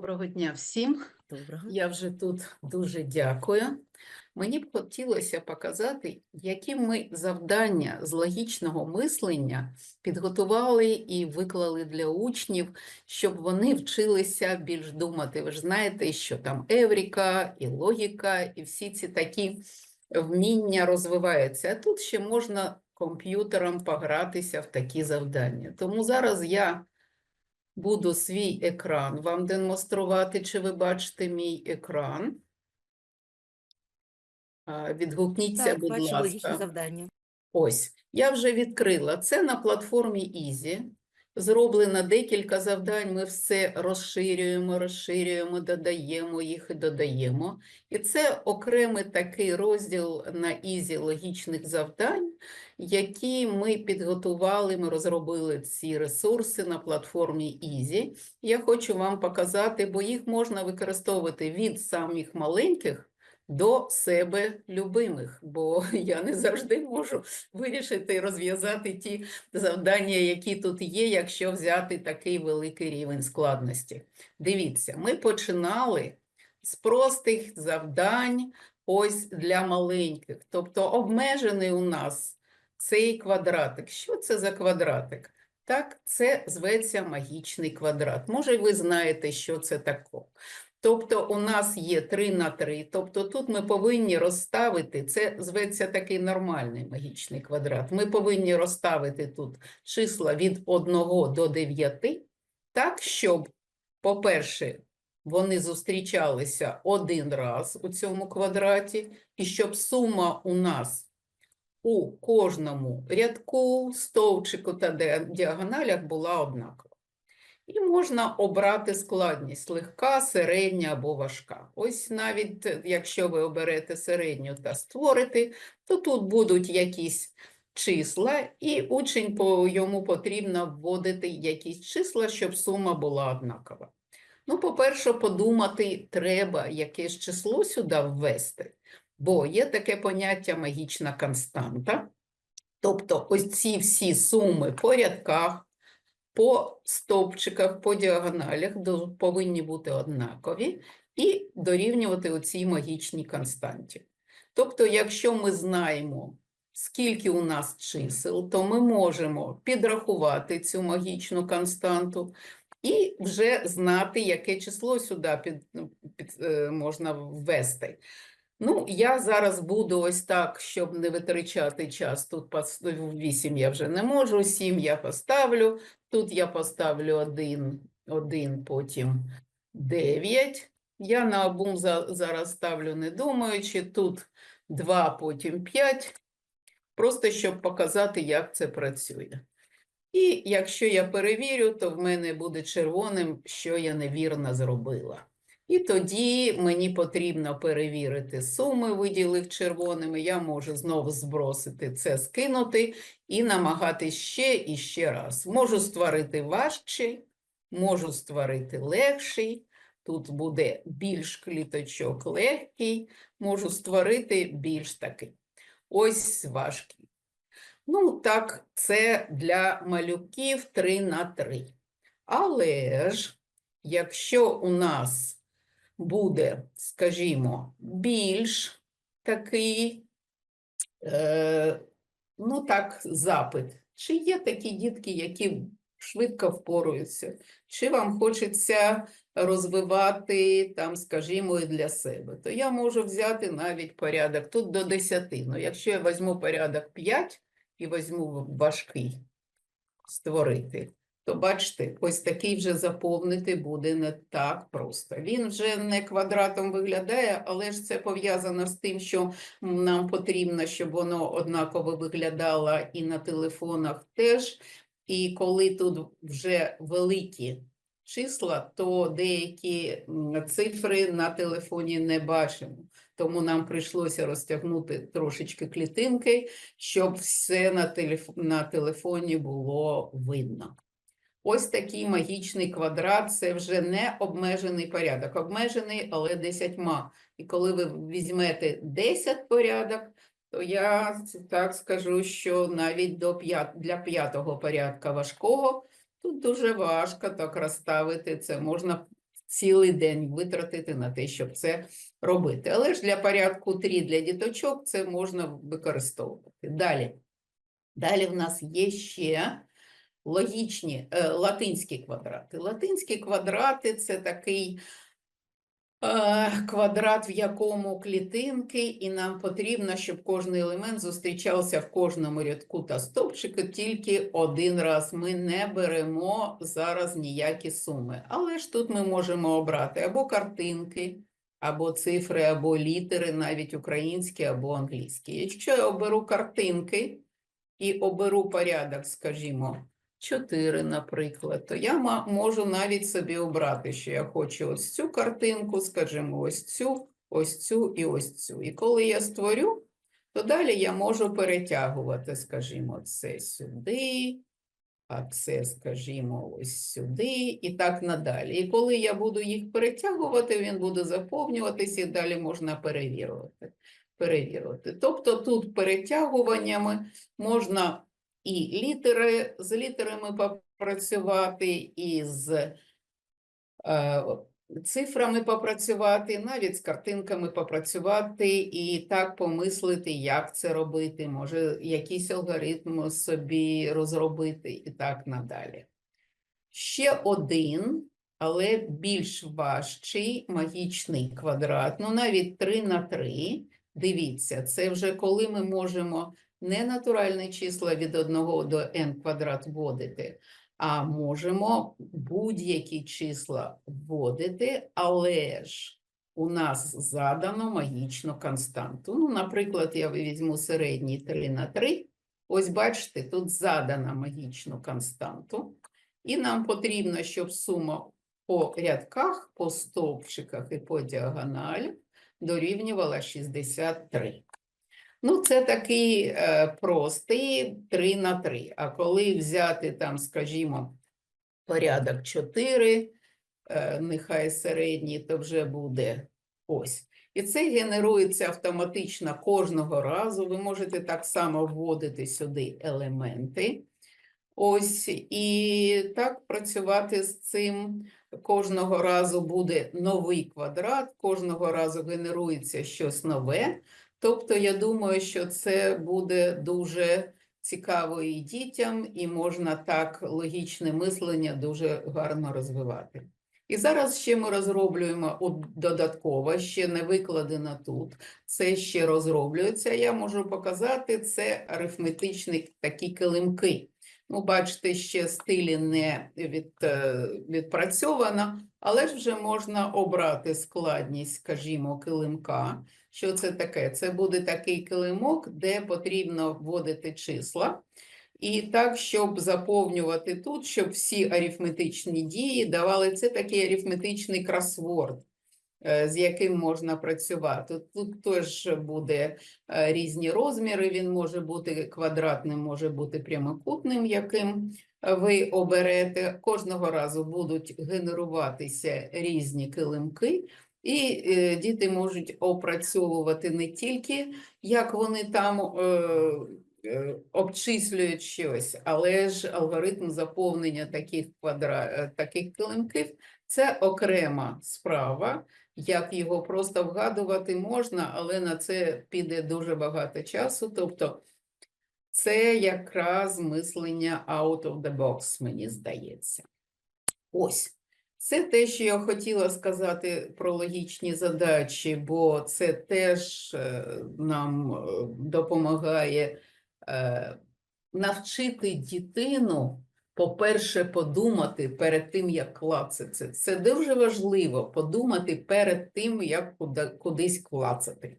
Доброго дня всім. Доброго. Я вже тут дуже дякую. Мені б хотілося показати, які ми завдання з логічного мислення підготували і виклали для учнів, щоб вони вчилися більш думати. Ви ж знаєте, що там евріка і логіка, і всі ці такі вміння розвиваються. А тут ще можна комп'ютером погратися в такі завдання. Тому зараз я буду свій екран вам демонструвати, чи ви бачите мій екран. Відгукніться, Так, будь бачу ласка. завдання. Ось, я вже відкрила. Це на платформі Easy. Зроблено декілька завдань, ми все розширюємо, розширюємо, додаємо їх і додаємо. І це окремий такий розділ на Easy логічних завдань, які ми підготували, ми розробили ці ресурси на платформі Easy. Я хочу вам показати, бо їх можна використовувати від самих маленьких до себе любимих, бо я не завжди можу вирішити і розв'язати ті завдання, які тут є, якщо взяти такий великий рівень складності. Дивіться, ми починали з простих завдань ось для маленьких, тобто обмежений у нас цей квадратик. Що це за квадратик? Так, це зветься магічний квадрат. Може, ви знаєте, що це таке. Тобто у нас є 3 на 3, тобто тут ми повинні розставити, це зветься такий нормальний магічний квадрат. Ми повинні розставити тут числа від 1 до 9, так, щоб, по-перше, вони зустрічалися один раз у цьому квадраті, і щоб сума у нас у кожному рядку, стовпчику та діагоналях була однакова. І можна обрати складність легка, середня або важка. Ось навіть е, якщо ви оберете середню та створите, то тут будуть якісь числа, і учень по йому потрібно вводити якісь числа, щоб сума була однакова. Ну, по-перше, подумати треба, яке ж число сюди ввести, бо є таке поняття магічна константа. Тобто ось ці всі суми по рядках, по стовпчиках, по діагоналях повинні бути однакові і дорівнювати оцій магічній константі. Тобто, якщо ми знаємо, скільки у нас чисел, то ми можемо підрахувати цю магічну константу і вже знати, яке число сюди під, ну, під, е, можна ввести. Ну, я зараз буду ось так, щоб не витрачати час. Тут пос- 8 я вже не можу, 7 я поставлю. Тут я поставлю 1, 1, потім 9. Я на обум за- зараз ставлю не думаючи. Тут 2, потім 5. Просто щоб показати, як це працює. І якщо я перевірю, то в мене буде червоним, що я невірно зробила. І тоді мені потрібно перевірити суми, виділив червоними. Я можу знову збросити це, скинути і намагатись ще і ще раз. Можу створити важчий, можу створити легший. Тут буде більш кліточок легкий, можу створити більш такий. Ось важкий. Ну, так, це для малюків 3 на 3. Але ж, якщо у нас буде, скажімо, більш такий, е, ну так, запит, чи є такі дітки, які швидко впораються, чи вам хочеться розвивати, там, скажімо, і для себе, то я можу взяти навіть порядок тут до 10. Ну, якщо я візьму порядок 5 і візьму важкий створити, то бачите, ось такий вже заповнити буде не так просто. Він вже не квадратом виглядає, але ж це пов'язано з тим, що нам потрібно, щоб воно однаково виглядало і на телефонах теж. І коли тут вже великі числа, то деякі цифри на телефоні не бачимо. Тому нам прийшлося розтягнути трошечки клітинки, щоб все на, телеф... на телефоні було видно. Ось такий магічний квадрат це вже не обмежений порядок. Обмежений, але десятьма. І коли ви візьмете 10 порядок, то я так скажу, що навіть до п'ят... для п'ятого порядка важкого тут дуже важко так розставити це. Можна цілий день витратити на те, щоб це робити. Але ж для порядку 3 для діточок це можна використовувати. Далі. Далі в нас є ще логічні е, латинські квадрати. Латинські квадрати це такий квадрат, в якому клітинки, і нам потрібно, щоб кожен елемент зустрічався в кожному рядку та стовпчику тільки один раз. Ми не беремо зараз ніякі суми. Але ж тут ми можемо обрати або картинки, або цифри, або літери, навіть українські або англійські. Якщо я оберу картинки і оберу порядок, скажімо, 4, наприклад, то я можу навіть собі обрати, що я хочу ось цю картинку, скажімо, ось цю, ось цю і ось цю. І коли я створю, то далі я можу перетягувати, скажімо, це сюди, а це, скажімо, ось сюди і так надалі. І коли я буду їх перетягувати, він буде заповнюватися і далі можна перевірити. перевірити. Тобто тут перетягуваннями можна і літери, з літерами попрацювати, і з е, цифрами попрацювати, навіть з картинками попрацювати і так помислити, як це робити, може якийсь алгоритм собі розробити і так надалі. Ще один, але більш важчий магічний квадрат, ну навіть 3 на 3. Дивіться, це вже коли ми можемо не натуральні числа від 1 до n квадрат вводити, а можемо будь-які числа вводити, але ж у нас задано магічну константу. Ну, наприклад, я візьму середній 3 на 3. Ось бачите, тут задано магічну константу. І нам потрібно, щоб сума по рядках, по стовпчиках і по діагоналі дорівнювала 63. Ну, це такий е, простий 3 на 3. А коли взяти там, скажімо, порядок 4, е, нехай середній, то вже буде ось. І це генерується автоматично кожного разу. Ви можете так само вводити сюди елементи. Ось, і так працювати з цим кожного разу буде новий квадрат, кожного разу генерується щось нове. Тобто, я думаю, що це буде дуже цікаво і дітям, і можна так логічне мислення дуже гарно розвивати. І зараз ще ми розроблюємо додатково, ще не викладено тут. Це ще розроблюється. Я можу показати це арифметичні такі килимки. Ну, бачите, ще стилі не від, е, відпрацьовано, але ж вже можна обрати складність, скажімо, килимка. Що це таке? Це буде такий килимок, де потрібно вводити числа. І так, щоб заповнювати тут, щоб всі арифметичні дії давали це такий арифметичний кросворд, з яким можна працювати. Тут теж буде е, різні розміри, він може бути квадратним, може бути прямокутним, яким ви оберете. Кожного разу будуть генеруватися різні килимки, і е, діти можуть опрацьовувати не тільки, як вони там е, е, обчислюють щось, але ж алгоритм заповнення таких, квадра... е, таких килимків – це окрема справа. Як його просто вгадувати можна, але на це піде дуже багато часу. Тобто це якраз мислення out of the box, мені здається. Ось. Це те, що я хотіла сказати про логічні задачі, бо це теж е, нам е, допомагає е, навчити дитину, по-перше, подумати перед тим, як клацати. Це дуже важливо подумати перед тим, як куди- кудись клацати.